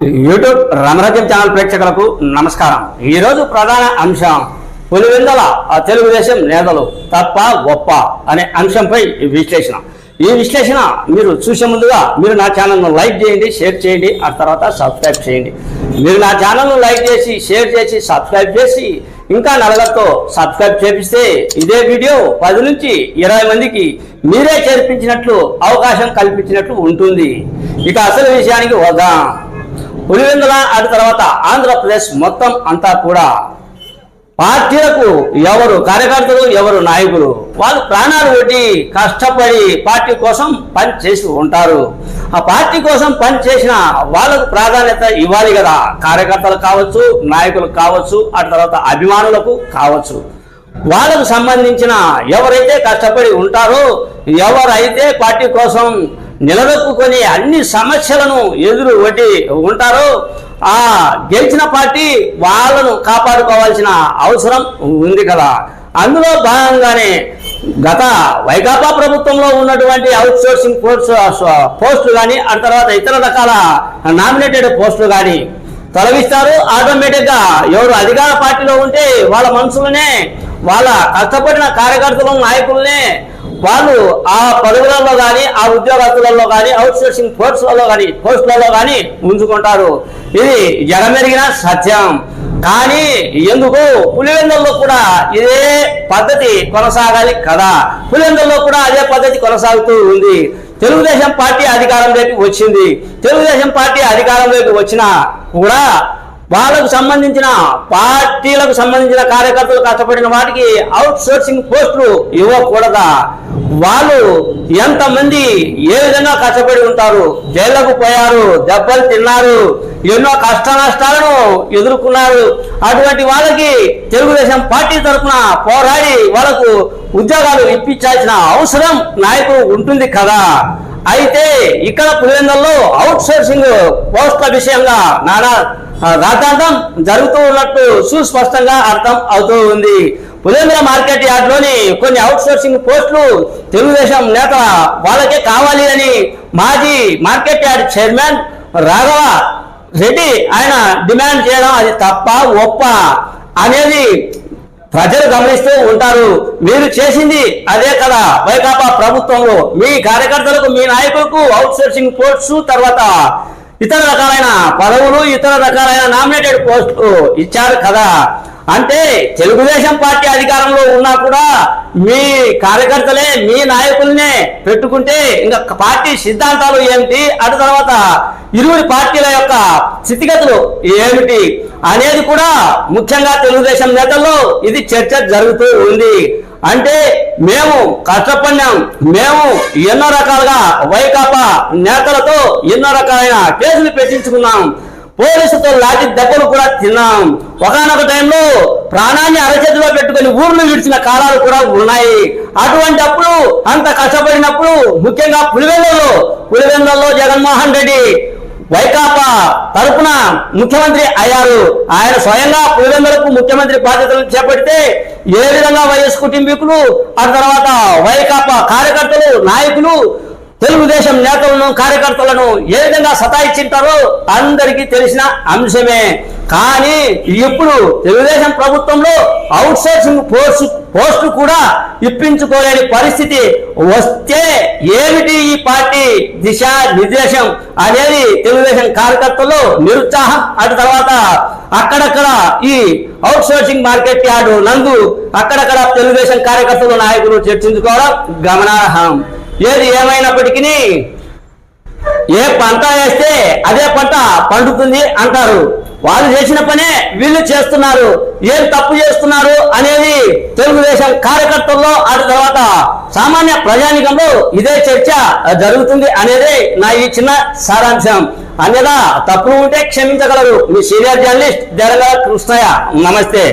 YouTube Ramarajyam channel ప్రేక్షకులకు నమస్కారం. ఈరోజు ప్రధాన అంశం పులివెందల ఆ తెలుగుదేశం నేతలు తప్ప గొప్ప అనే అంశంపై ఈ విశ్లేషణ. ఈ విశ్లేషణ మీరు చూసే ముందుగా మీరు నా ఛానల్ను లైక్ చేయండి షేర్ చేయండి ఆ తర్వాత సబ్స్క్రైబ్ చేయండి. మీరు నా ఛానల్ను లైక్ చేసి షేర్ చేసి సబ్స్క్రైబ్ చేసి ఇంకా నలగతో సబ్స్క్రైబ్ చేపిస్తే ఇదే వీడియో పది నుంచి ఇరవై మందికి మీరే చేర్పించినట్లు అవకాశం కల్పించినట్లు ఉంటుంది. ఇక అసలు విషయానికి వద్దాం. పులివెందుల అటు తర్వాత ఆంధ్రప్రదేశ్ మొత్తం అంతా కూడా పార్టీలకు ఎవరు కార్యకర్తలు ఎవరు నాయకులు వాళ్ళు ప్రాణాలు పెట్టి కష్టపడి పార్టీ కోసం పని చేసి ఉంటారు. ఆ పార్టీ కోసం పని చేసిన వాళ్ళకు ప్రాధాన్యత ఇవ్వాలి కదా. కార్యకర్తలు కావచ్చు నాయకులు కావచ్చు అటు తర్వాత అభిమానులకు కావచ్చు. వాళ్ళకు సంబంధించిన ఎవరైతే కష్టపడి ఉంటారో ఎవరైతే పార్టీ కోసం నిలదొక్కుని అన్ని సమస్యలను ఎదురు ఒకటి ఉంటారో ఆ గెలిచిన పార్టీ వాళ్ళను కాపాడుకోవాల్సిన అవసరం ఉంది కదా. అందులో భాగంగానే గత వైకాపా ప్రభుత్వంలో ఉన్నటువంటి అవుట్ సోర్సింగ్ పోస్ట్ పోస్టులు కానీ ఆ తర్వాత ఇతర రకాల నామినేటెడ్ పోస్టులు కానీ తొలగిస్తారు. ఆటోమేటిక్గా ఎవరు అధికార పార్టీలో ఉంటే వాళ్ళ మనుషులనే వాళ్ళ కష్టపడిన కార్యకర్తలు నాయకులనే వాళ్ళు ఆ పదవులలో కానీ ఆ ఉద్యోగస్తులలో కానీ అవుట్ సోర్సింగ్ ఫోర్స్లలో కానీ పోస్టులలో కానీ ఉంచుకుంటారు. ఇది జగమెరిగిన సత్యం. కానీ ఎందుకు? పులివెందుల్లో కూడా ఇదే పద్ధతి కొనసాగాలి కదా. పులివెందుల్లో కూడా అదే పద్ధతి కొనసాగుతూ ఉంది. తెలుగుదేశం పార్టీ అధికారంలోకి వచ్చింది. తెలుగుదేశం పార్టీ అధికారంలోకి వచ్చినా కూడా వాళ్ళకు సంబంధించిన పార్టీలకు సంబంధించిన కార్యకర్తలు కష్టపడిన వాటికి అవుట్ సోర్సింగ్ పోస్టులు ఇవ్వకూడదా? వాళ్ళు ఎంతమంది ఏ విధంగా కష్టపడి ఉంటారు? జైళ్ళకు పోయారు దెబ్బలు తిన్నారు ఎన్నో కష్ట నష్టాలను ఎదుర్కొన్నారు. అటువంటి వాళ్ళకి తెలుగుదేశం పార్టీ తరఫున పోరాడి వాళ్ళకు ఉద్యోగాలు ఇప్పించాల్సిన అవసరం నాయకుడు ఉంటుంది కదా? అయితే ఇక్కడ పులివెందుల్లో అవుట్ సోర్సింగ్ పోస్టుల విషయంగా నానా రాద్ధాంతం జరుగుతూ ఉన్నట్టు సుస్పష్టంగా అర్థం అవుతూ ఉంది. పులివెందుల మార్కెట్ యార్డ్లోని కొన్ని అవుట్ సోర్సింగ్ పోస్టులు తెలుగుదేశం నేత వాళ్ళకే కావాలి అని మాజీ market yard chairman Raghava Reddy ఆయన డిమాండ్ చేయడం అది తప్ప ఒప్ప అనేది ప్రజలు గమనిస్తూ ఉంటారు. మీరు చేసింది అదే కదా. వైకాపా ప్రభుత్వంలో మీ కార్యకర్తలకు మీ నాయకులకు అవుట్ సోర్సింగ్ పోస్ట్స్ తర్వాత ఇతర రకాలైన పదవులు ఇతర రకాలైన నామినేటెడ్ పోస్టులు ఇచ్చారు కదా. అంటే తెలుగుదేశం పార్టీ అధికారంలో ఉన్నా కూడా మీ కార్యకర్తలే మీ నాయకుల్నే పెట్టుకుంటే ఇంకా పార్టీ సిద్ధాంతాలు ఏమిటి అటు తర్వాత ఇరువురి పార్టీల యొక్క స్థితిగతులు ఏమిటి అనేది కూడా ముఖ్యంగా తెలుగుదేశం నేతల్లో ఇది చర్చ జరుగుతూ ఉంది. అంటే మేము కష్టపడినాం. మేము ఎన్నో రకాలుగా వైకాపా నేతలతో ఎన్నో రకాలైన కేసులు పెట్టించుకున్నాం. పోలీసుతో లాఠీ దెబ్బలు కూడా తిన్నాం. ఒకనొక టైంలో ప్రాణాన్ని అరచేతిలో పెట్టుకుని ఊర్లు విడిచిన కాలాలు కూడా ఉన్నాయి. అటువంటి అప్పుడు అంత కష్టపడినప్పుడు ముఖ్యంగా పులివెందులో పులివెందుల్లో జగన్మోహన్ రెడ్డి వైకాపా తరపున ముఖ్యమంత్రి అయ్యారు. ఆయన స్వయంగా పులివెందులకు ముఖ్యమంత్రి బాధ్యతలు చేపడితే ఏ విధంగా వైఎస్ కుటుంబీకులు ఆ తర్వాత వైకాపా కార్యకర్తలు నాయకులు తెలుగుదేశం నేతలను కార్యకర్తలను ఏ విధంగా సతాయిచ్చింటారో అందరికీ తెలిసిన అంశమే. కానీ ఇప్పుడు తెలుగుదేశం ప్రభుత్వంలో అవుట్ సోర్సింగ్ పోస్ట్ పోస్టు కూడా ఇప్పించుకోలేని పరిస్థితి వస్తే ఏమిటి ఈ పార్టీ దిశ నిర్దేశం అనేది తెలుగుదేశం కార్యకర్తల్లో నిరుత్సాహం. అటు తర్వాత అక్కడక్కడ ఈ అవుట్ సోర్సింగ్ మార్కెట్ యార్డు నందు అక్కడక్కడ తెలుగుదేశం కార్యకర్తలు నాయకులు చర్చించుకోవడం గమనార్హం. ఏది ఏమైనప్పటికీ ఏ పంట వేస్తే అదే పంట పండుతుంది అంటారు. వాళ్ళు చేసిన పనే వీళ్ళు చేస్తున్నారు. ఏం తప్పు చేస్తున్నారు అనేది తెలుగుదేశం కార్యకర్తల్లో ఆ తర్వాత సామాన్య ప్రజానికంలో ఇదే చర్చ జరుగుతుంది అనేది నా ఈ చిన్న సారాంశం. అన్యదా తప్పులు ఉంటే క్షమించగలరు. మీ సీనియర్ జర్నలిస్ట్ జరగల కృష్ణయ్య. నమస్తే.